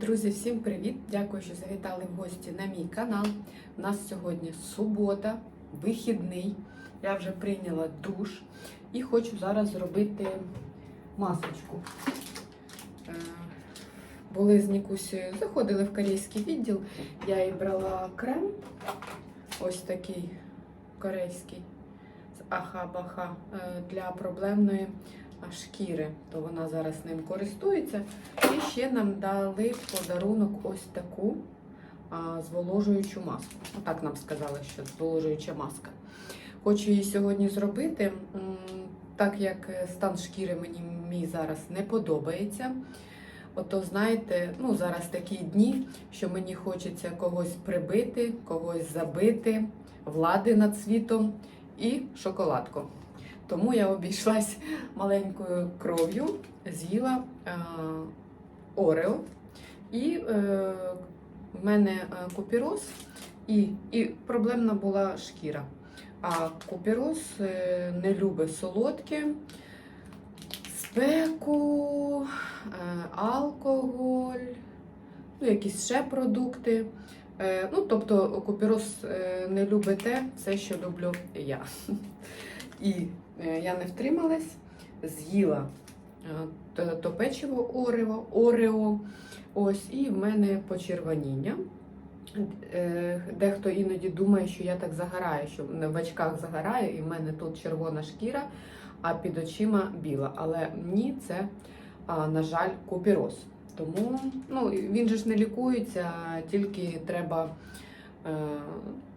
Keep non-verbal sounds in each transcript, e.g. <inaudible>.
Друзі, всім привіт! Дякую, що завітали в гості на мій канал. У нас сьогодні субота, вихідний. Я вже прийняла душ і хочу зараз зробити масочку. Е, Були з Нікусею, заходили в корейський відділ. Я і брала крем, ось такий корейський з аха-баха е, для проблемної шкіри, то вона зараз ним користується. І ще нам дали в подарунок ось таку а, зволожуючу маску. Отак нам сказали, що зволожуюча маска. Хочу її сьогодні зробити, так як стан шкіри мені мій зараз не подобається. Ото, знаєте, ну зараз такі дні, що мені хочеться когось прибити, когось забити, влади над світом і шоколадку. Тому я обійшлась маленькою кров'ю, з'їла е, орео. І е, в мене е, купіроз, і, і проблемна була шкіра. А купіроз е, не любить солодке, спеку, е, алкоголь, ну, якісь ще продукти. Е, ну, тобто купіроз е, не любить те, все, що люблю я. І я не втрималась, з'їла е, то, печиво Орео, Орео. Ось, і в мене почервоніння. Е, Дехто іноді думає, що я так загораю, що в очках загораю, і в мене тут червона шкіра, а під очима біла. Але ні, це, на жаль, купіроз. Тому ну, він же ж не лікується, тільки треба е,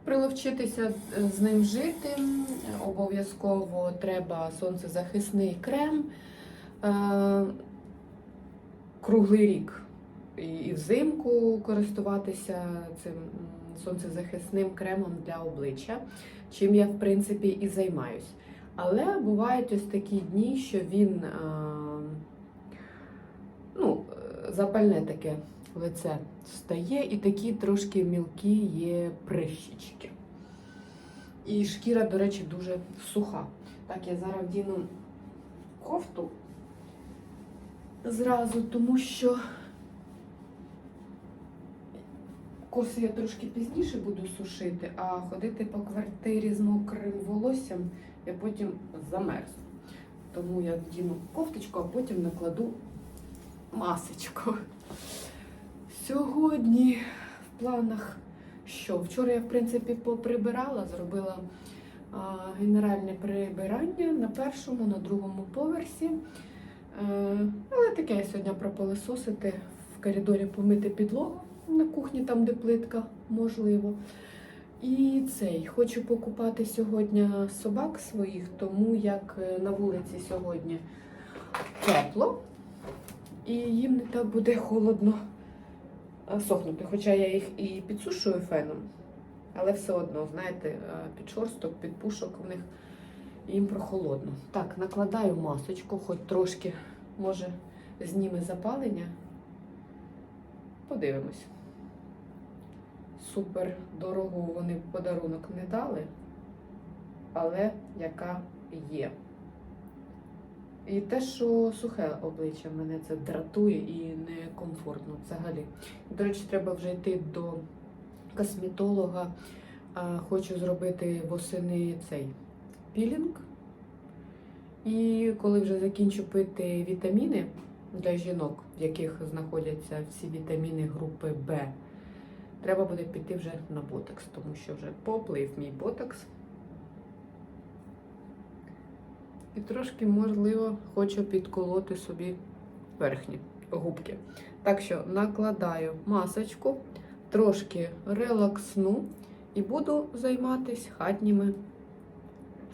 приловчитися з ним жити. Обов'язково треба сонцезахисний крем е, круглий рік. І, взимку користуватися цим сонцезахисним кремом для обличчя, чим я, в принципі, і займаюсь. Але бувають ось такі дні, що він е, ну, е, запальне таке лице стає, і такі трошки мілкі є прищічки. І шкіра, до речі, дуже суха. Так, я зараз вдіну кофту зразу, тому що коси я трошки пізніше буду сушити, а ходити по квартирі з мокрим волоссям я потім замерзну. Тому я вдіну кофточку, а потім накладу масочку. Сьогодні в планах що? Вчора я, в принципі, поприбирала, зробила а, генеральне прибирання на першому, на другому поверсі. Е, але таке я сьогодні пропилисосити, в коридорі помити підлогу на кухні, там, де плитка, можливо. І цей хочу покупати сьогодні собак своїх, тому як е, на вулиці сьогодні тепло, і їм не так буде холодно сохнути. Хоча я їх і підсушую феном, але все одно, знаєте, е, під шорсток, під пушок у них їм прохолодно. Так, накладаю масочку, хоч трошки, може, зніме запалення. Подивимось. Супер дорогу вони подарунок не дали, але яка є. І те, що сухе обличчя мене це дратує і некомфортно взагалі. До речі, треба вже йти до косметолога. Хочу зробити восени цей пілінг. І коли вже закінчу пити вітаміни для жінок, в яких знаходяться всі вітаміни групи Б, треба буде піти вже на ботекс, тому що вже поплив мій ботекс. І трошки, можливо, хочу підколоти собі верхні губки. Так що накладаю масочку, трошки релаксну і буду займатися хатніми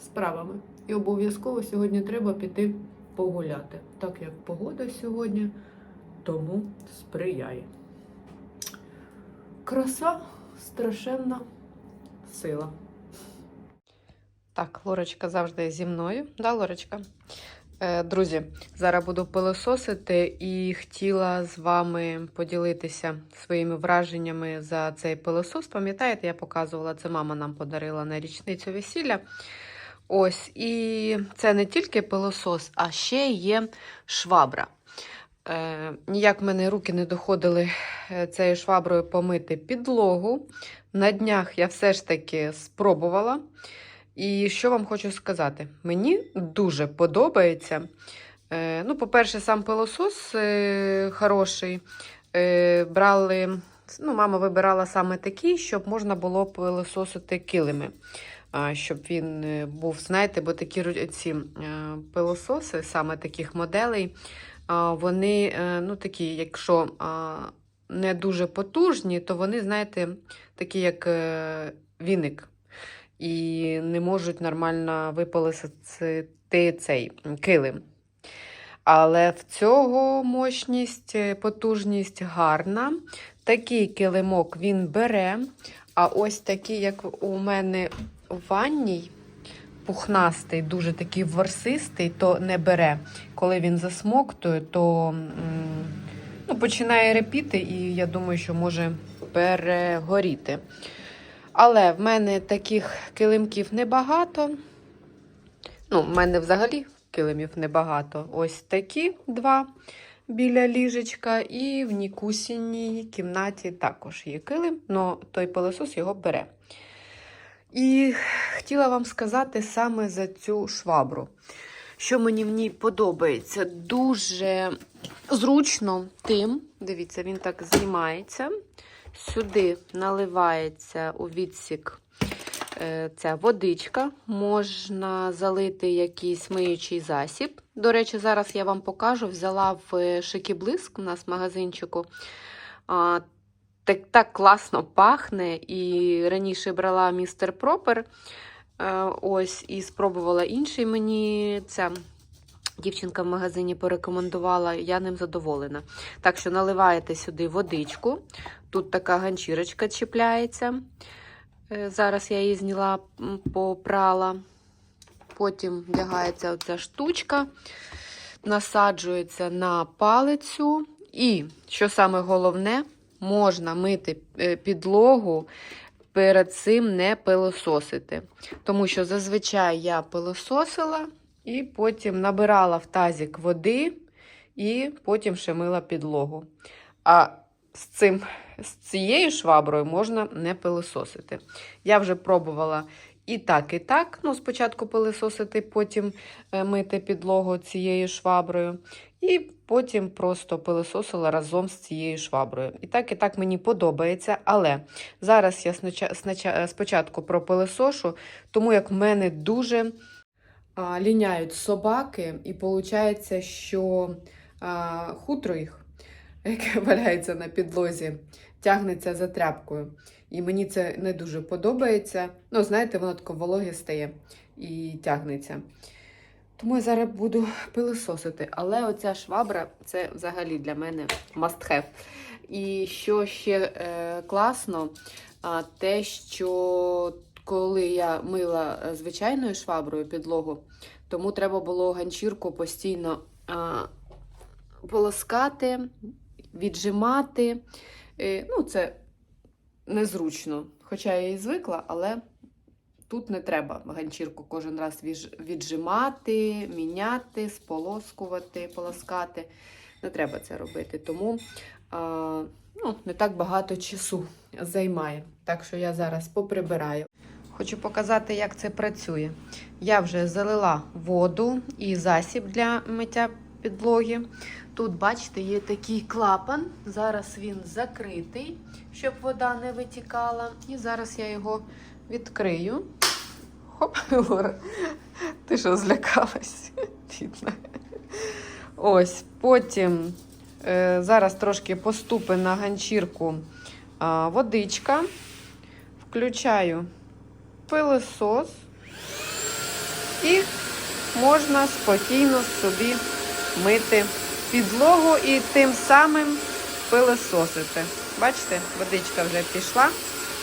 справами. І обов'язково сьогодні треба піти погуляти, так як погода сьогодні тому сприяє. Краса страшенна сила. Так, Лорочка завжди зі мною. Да, Лорочка? Е, друзі, зараз буду пилососити і хотіла з вами поділитися своїми враженнями за цей пилосос. Пам'ятаєте, я показувала, це мама нам подарила на річницю весілля. Ось, і це не тільки пилосос, а ще є швабра. Е, ніяк в мене руки не доходили е, цією шваброю помити підлогу. На днях я все ж таки спробувала. І що вам хочу сказати? Мені дуже подобається. Е, ну, по-перше, сам пилосос е, хороший. Е, брали, ну, мама вибирала саме такий, щоб можна було пилососити килими. Щоб він був, знаєте, бо такі ці пилососи, саме таких моделей, вони ну, такі, якщо не дуже потужні, то вони, знаєте, такі, як віник. І не можуть нормально випилисити цей килим. Але в цього мощність, е, потужність гарна. Такий килимок він бере. А ось такий, як у мене в ванній, пухнастий, дуже такий ворсистий, то не бере. Коли він засмоктує, то ну, починає репіти, і я думаю, що може перегоріти. Але в мене таких килимків небагато. Ну, в мене взагалі килимів небагато. Ось такі два біля ліжечка, і в Нікусіній кімнаті також є килим, але той пилосос його бере. І хотіла вам сказати саме за цю швабру. Що мені в ній подобається, дуже зручно тим, дивіться, він так знімається. Сюди наливається у відсік е, ця водичка, можна залити якийсь миючий засіб. До речі, зараз я вам покажу. Взяла в Шикіблиск у нас в магазинчику. Так, так класно пахне. І раніше брала містер Пропер. Е, ось, і спробувала інший мені. Ця дівчинка в магазині порекомендувала, я ним задоволена. Так що наливаєте сюди водичку. Тут така ганчірочка чіпляється. Е, Зараз я її зняла, попрала. Потім вдягається оця штучка, насаджується на палицю. І, що саме головне, можна мити е, підлогу, перед цим не пилососити. Тому що зазвичай я пилососила і потім набирала в тазик води, і потім ще мила підлогу. А з цим з цією шваброю можна не пилососити. Я вже пробувала і так, і так. Ну, спочатку пилососити, потім е, мити підлогу цією шваброю. І потім просто пилососила разом з цією шваброю. І так, і так мені подобається. Але зараз я спочатку пропилосошу, тому як в мене дуже ліняють собаки, і виходить, що хутро їх яке <laughs> валяється на підлозі, тягнеться за тряпкою. І мені це не дуже подобається. Ну, знаєте, воно таке вологе стає і тягнеться. Тому я зараз буду пилососити. Але оця швабра це взагалі для мене must have. І що ще е, класно, те, що коли я мила е, звичайною шваброю підлогу, тому треба було ганчірку постійно а, полоскати, віджимати. Е, Ну, це незручно. Хоча я і звикла, але тут не треба ганчірку кожен раз віджимати, міняти, сполоскувати, полоскати. Не треба це робити. Тому а, ну, не так багато часу займає. Так що я зараз поприбираю. Хочу показати, як це працює. Я вже залила воду і засіб для миття підлоги. Тут, бачите, є такий клапан. Зараз він закритий, щоб вода не витікала. І зараз я його відкрию. Хоп, Лора, ти що злякалась? Ось, потім е, зараз трошки поступи на ганчірку водичка. Включаю пилосос і можна спокійно собі мити підлогу і тим самим пилососити. Бачите, водичка вже пішла.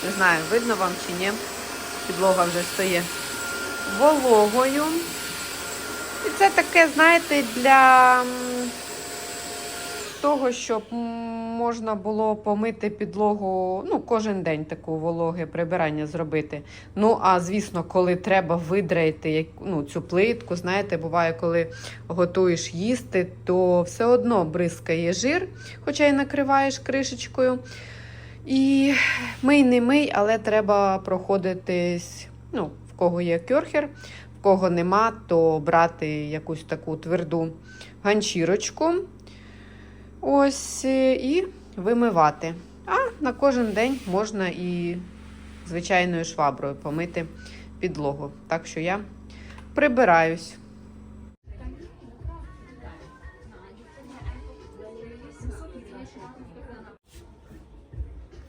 Не знаю, видно вам чи ні. Підлога вже стає вологою. І це таке, знаєте, для того, щоб можна було помити підлогу, ну, кожен день таку вологе прибирання зробити. Ну, а звісно, коли треба видраїти ну, цю плитку, знаєте, буває, коли готуєш їсти, то все одно бризкає жир, хоча й накриваєш кришечкою. І мий не мий, але треба проходитись, ну, в кого є кьорхер, в кого нема, то брати якусь таку тверду ганчірочку. Ось е, і вимивати. А на кожен день можна і звичайною шваброю помити підлогу. Так що я прибираюсь.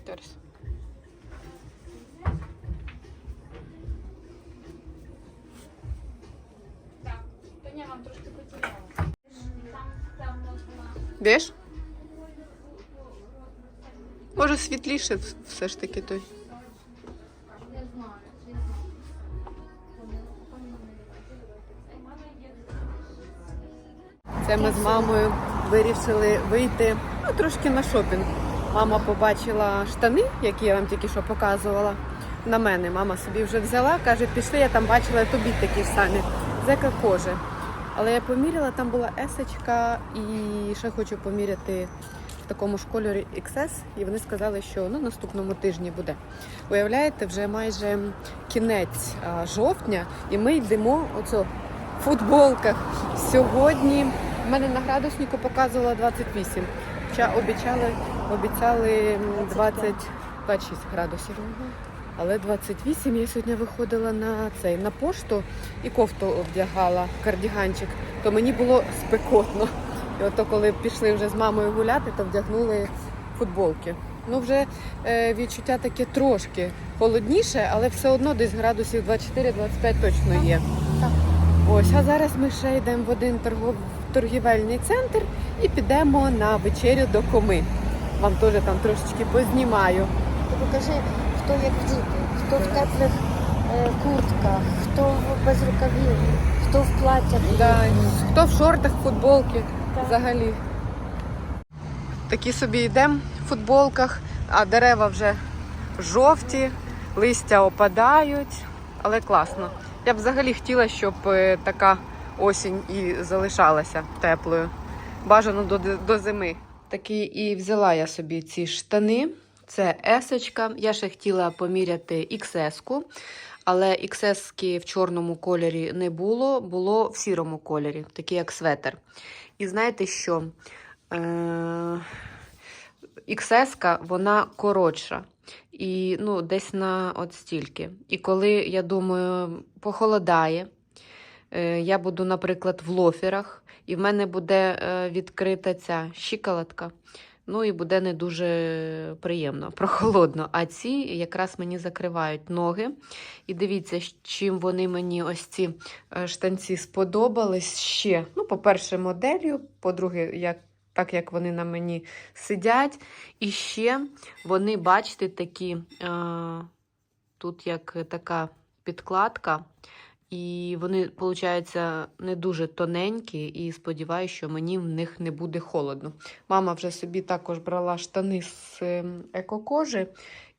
Зараз. Та ні, вам трошки потеряла. Там, там можна. Бєш? Може світліше все ж таки той. Це ми з мамою вирішили вийти ну, трошки на шопінг. Мама побачила штани, які я вам тільки що показувала. На мене мама собі вже взяла, каже, пішли, я там бачила тобі такі самі. Зека кожи. Але я поміряла, там була есочка і ще хочу поміряти такому ж кольорі XS. І вони сказали, що ну, наступному тижні буде. Уявляєте, вже майже кінець а, жовтня, і ми йдемо оцо в футболках. Сьогодні в мене на градуснику показувала 28. Хоча обіцяли, обіцяли м, 20, 26 градусів. Але 28 я сьогодні виходила на цей на пошту і кофту вдягала, кардіганчик, то мені було спекотно. І ото коли пішли вже з мамою гуляти, то вдягнули футболки. Ну, вже е, відчуття таке трошки холодніше, але все одно десь градусів 24-25 точно є. Так. Ось, а зараз ми ще йдемо в один торгов... торгівельний центр і підемо на вечерю до коми. Вам теж там трошечки познімаю. Ти покажи, хто як діти, хто в теплих е, куртках, хто в- без рукавів, хто в платтях. Да, хто в шортах, футболки. Взагалі. Такі собі йдемо в футболках, а дерева вже жовті, листя опадають, але класно. Я б взагалі хотіла, щоб е, така осінь і залишалася теплою. Бажано до, до зими. Такі і взяла я собі ці штани. Це есочка. Я ще хотіла поміряти XS-ку, але XS в чорному кольорі не було, було в сірому кольорі, такий як светер. І знаєте що? Е- XS вона коротша. І ну, десь на от стільки. І коли, я думаю, похолодає, е, я буду, наприклад, в лоферах, і в мене буде е, відкрита ця щиколотка. Ну і буде не дуже приємно, прохолодно. А ці якраз мені закривають ноги. І дивіться, чим вони мені ось ці е, штанці сподобались ще. Ну, по-перше, моделлю, по-друге, як, так як вони на мені сидять. І ще вони, бачите, такі, е, тут як така підкладка. І вони, виходить, не дуже тоненькі, і сподіваюся, що мені в них не буде холодно. Мама вже собі також брала штани з ем, екокожи.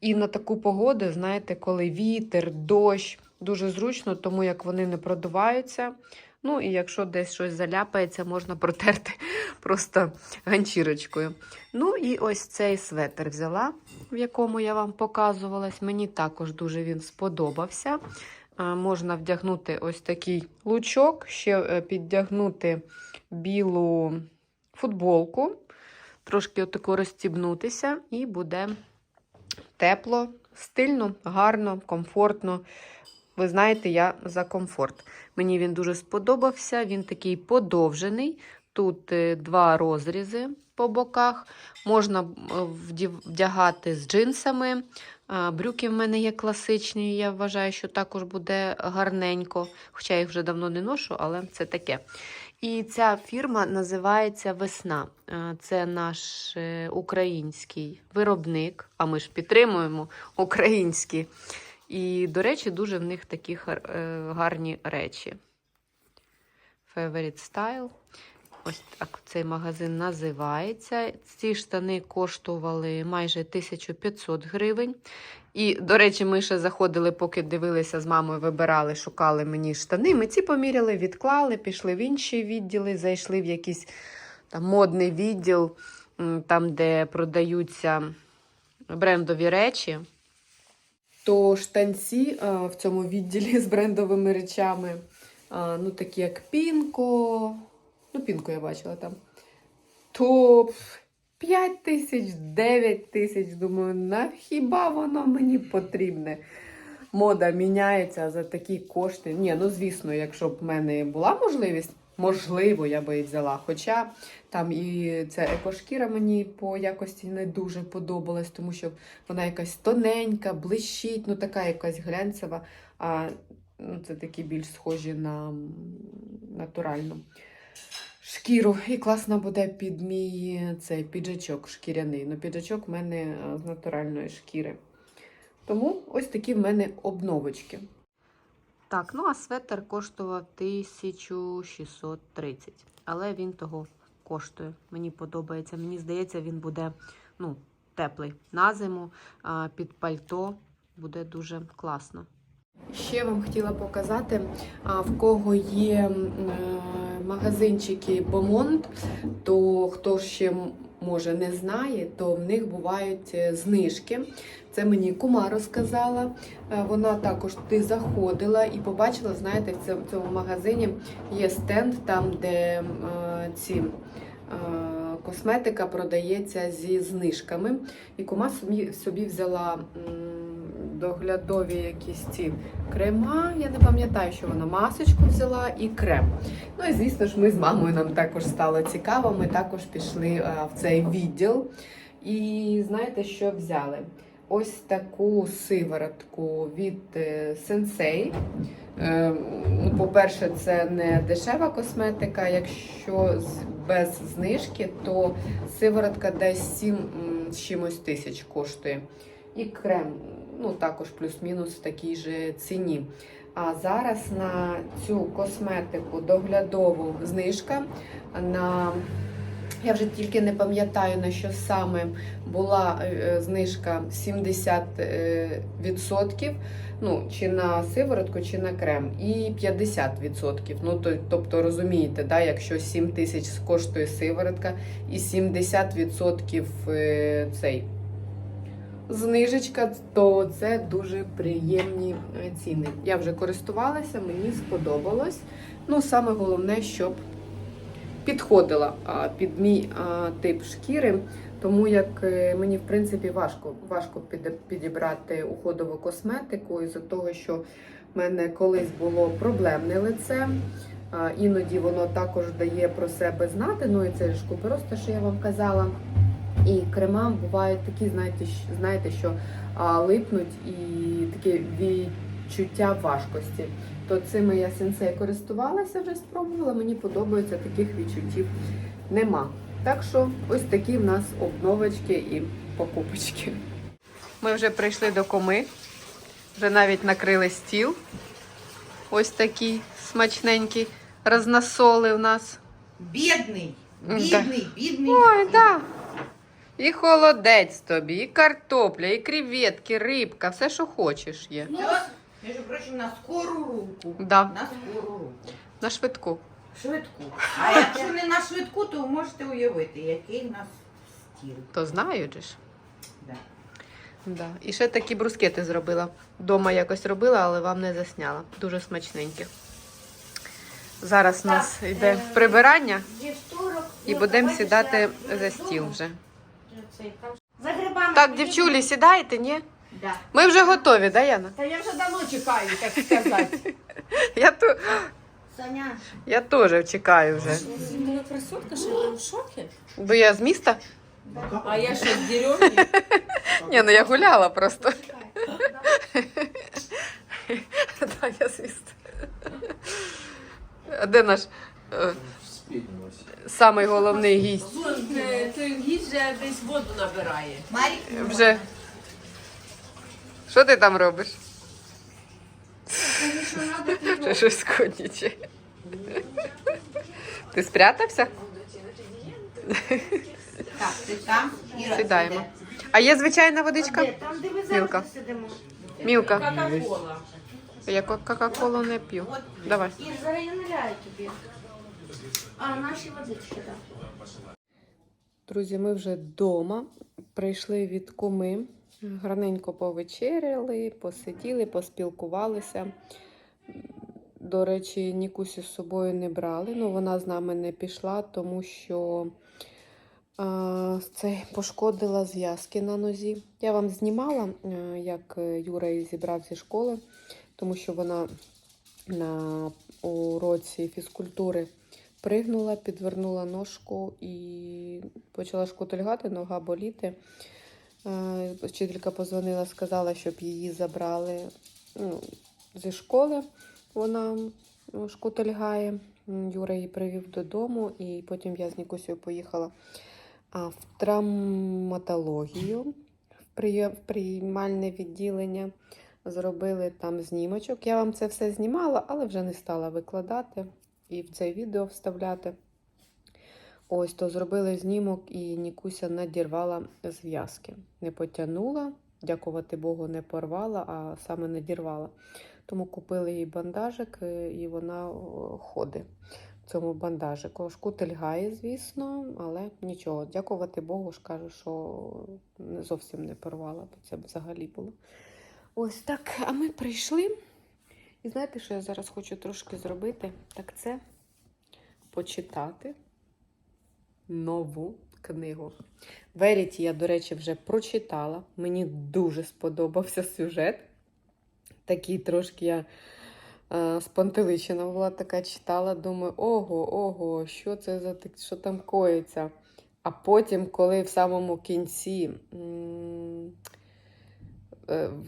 І на таку погоду, знаєте, коли вітер, дощ, дуже зручно, тому як вони не продуваються. Ну і якщо десь щось заляпається, можна протерти <laughs> просто ганчірочкою. Ну і ось цей светр взяла, в якому я вам показувалась. Мені також дуже він сподобався. Можна вдягнути ось такий лучок, ще е, піддягнути білу футболку, трошки отако розстібнутися, і буде тепло, стильно, гарно, комфортно. Ви знаєте, я за комфорт. Мені він дуже сподобався. Він такий подовжений. Тут е, два розрізи по боках. Можна е, вдягати з джинсами. Брюки в мене є класичні. Я вважаю, що також буде гарненько. Хоча я їх вже давно не ношу, але це таке. І ця фірма називається Весна. Е, Це наш е, український виробник, а ми ж підтримуємо українські. І, до речі, дуже в них такі е, гарні речі. Favorite Style. Ось так цей магазин називається. Ці штани коштували майже 1500 гривень. І, до речі, ми ще заходили, поки дивилися з мамою, вибирали, шукали мені штани. Ми ці поміряли, відклали, пішли в інші відділи, зайшли в якийсь там модний відділ, там, де продаються брендові речі. То штанці в цьому відділі з брендовими речами, ну такі як Пінко, ну Пінко я бачила там, то 5 тисяч, 9 тисяч. Думаю, на хіба воно мені потрібне? Мода міняється за такі кошти. Ні, ну звісно, якщо б в мене була можливість, можливо, я би і взяла. Хоча там і ця екошкіра мені по якості не дуже подобалась, тому що вона якась тоненька, блищить, ну така якась глянцева, а ну, це такі більш схожі на натуральну шкіру. І класно буде під мій цей піджачок шкіряний. Ну, піджачок в мене е, з натуральної шкіри. Тому ось такі в мене обновочки. Так, ну а светр коштував 1630, але він того коштує. Мені подобається. Мені здається, він буде ну, теплий на зиму, під пальто буде дуже класно. Ще вам хотіла показати, в кого є е, магазинчики Бомонд, то хто ще може не знає, то в них бувають е, знижки. Це мені кума розказала. Е, Вона також туди заходила і побачила, знаєте, в цьому, магазині є стенд, там, де е, ці. Косметика продається зі знижками. І кума собі, собі взяла доглядові якісь ці крема. Я не пам'ятаю, що вона масочку взяла і крем. Ну і звісно ж, ми з мамою нам також стало цікаво. Ми також пішли е, в цей відділ. І знаєте, що взяли? Ось таку сиворотку від е, Sensei. Е, ну, По-перше, це не дешева косметика. Якщо без знижки, то сиворотка десь 7 з чимось тисяч коштує. І крем, ну також плюс-мінус в такій же ціні. А зараз на цю косметику доглядову знижка на я вже тільки не пам'ятаю на що саме була е, знижка 70%, е, ну, чи на сиворотку, чи на крем, і 50%. Ну, то, тобто розумієте, да, якщо 7 тисяч коштує сиворотка і 70% е, цей знижечка, то це дуже приємні е, ціни. Я вже користувалася, мені сподобалось. Ну, саме головне, щоб підходила під мій тип шкіри, тому як е, мені в принципі важко, важко підібрати уходову косметику із-за того, що в мене колись було проблемне лице. Іноді воно також дає про себе знати. Ну і це ж купероз, те, що я вам казала. І крема бувають такі, знаєте, знаєте, що а, липнуть і таке відчуття важкості. То цими я сенсей користувалася, вже спробувала. Мені подобається, таких відчуттів нема. Так що ось такі в нас обновочки і покупочки. Ми вже прийшли до коми, вже навіть накрили стіл. Ось такий смачненький розносоли у нас. Бідний, бідний, бідний. Ой, так. Да. І холодець тобі, і картопля, і креветки, рибка, все, що хочеш є. Все, між прочим, на скору руку. Да, На скору руку. на швидку. Швидку. А якщо не на швидку, то ви можете уявити, який в нас стіл. То знають же ж. Да. Да. І ще такі брускети зробила. Дома якось робила, але вам не засняла. Дуже смачненькі. Зараз у нас йде прибирання і будемо сідати за стіл вже. За грибами. Так, дівчулі, сідаєте, ні? Да. Ми вже готові, да, Яна? Та я вже давно чекаю, так сказати. <laughs> Я, то, Саня. я теж чекаю вже. Була красотка, що я в шокі. Бо я з міста? А я що, з деревні? <laughs> Ні, ну я гуляла просто. <laughs> Так, я з міста. А де наш е, самий головний гість? Вон, е, той гість же десь воду набирає. Марік. Вже. Що ти там робиш? Ще щось скотніче. Ти спрятався? Так, ти там і Сідаємо. А є звичайна водичка? Там, де ми Мілка. сидимо. Мілка. Кока-кола. Я кока-колу не п'ю. Давай. І зараз я наляю тобі. А, наші водички. Друзі, ми вже вдома. Прийшли від куми. Гарненько повечеряли, посиділи, поспілкувалися. До речі, Нікусі з собою не брали. Ну, вона з нами не пішла, тому що а, це пошкодила зв'язки на нозі. Я вам знімала, е, як Юра її зібрав зі школи, тому що вона на уроці фізкультури пригнула, підвернула ножку і почала шкутильгати, нога боліти. Е, Вчителька позвонила, сказала, щоб її забрали ну, зі школи. Вона ну, шкутильгає. Юра її привів додому, і потім я з Нікусею поїхала в травматологію, в приймальне відділення. Зробили там знімочок. Я вам це все знімала, але вже не стала викладати і в це відео вставляти. Ось то зробили знімок, і Нікуся надірвала зв'язки. Не потягнула, дякувати Богу, не порвала, а саме надірвала. Тому купили їй бандажик, е, і вона ходить в цьому бандажику. Шкутель гає, звісно, але нічого. Дякувати Богу, ж кажу, що зовсім не порвала, бо це взагалі було. Ось так. А ми прийшли. І знаєте, що я зараз хочу трошки зробити? Так це почитати нову книгу. Веріті я, до речі, вже прочитала. Мені дуже сподобався сюжет. Такий трошки я е, спантеличена була така читала. Думаю, ого, ого, що це за що там коїться? А потім, коли в самому кінці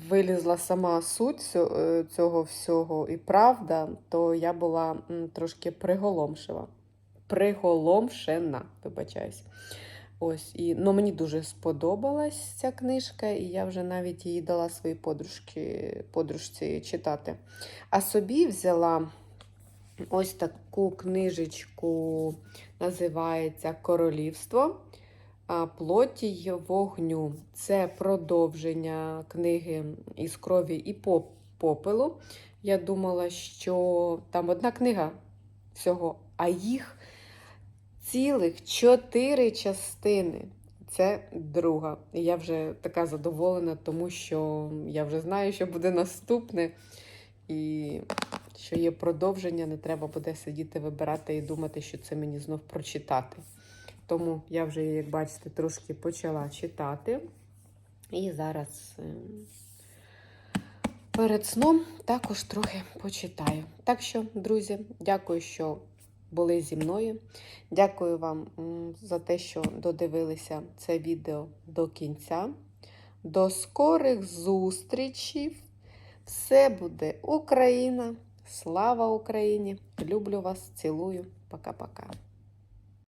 вилізла сама суть е, цього всього і правда, то я була трошки приголомшива. Приголомшена, вибачаюсь. Ось, і, ну, мені дуже сподобалась ця книжка, і я вже навіть її дала своїй подружці, подружці читати. А собі взяла ось таку книжечку, називається Королівство плоті вогню. Це продовження книги із крові і попелу. Я думала, що там одна книга всього, а їх цілих чотири частини. Це друга. Я вже така задоволена, тому що я вже знаю, що буде наступне. І що є продовження, не треба буде сидіти, вибирати і думати, що це мені знов прочитати. Тому я вже, як бачите, трошки почала читати. І зараз е, перед сном також трохи почитаю. Так що, друзі, дякую, що були зі мною. Дякую вам за те, що додивилися це відео до кінця. До скорих зустрічей! Все буде Україна! Слава Україні! Люблю вас, цілую. Пока-пока.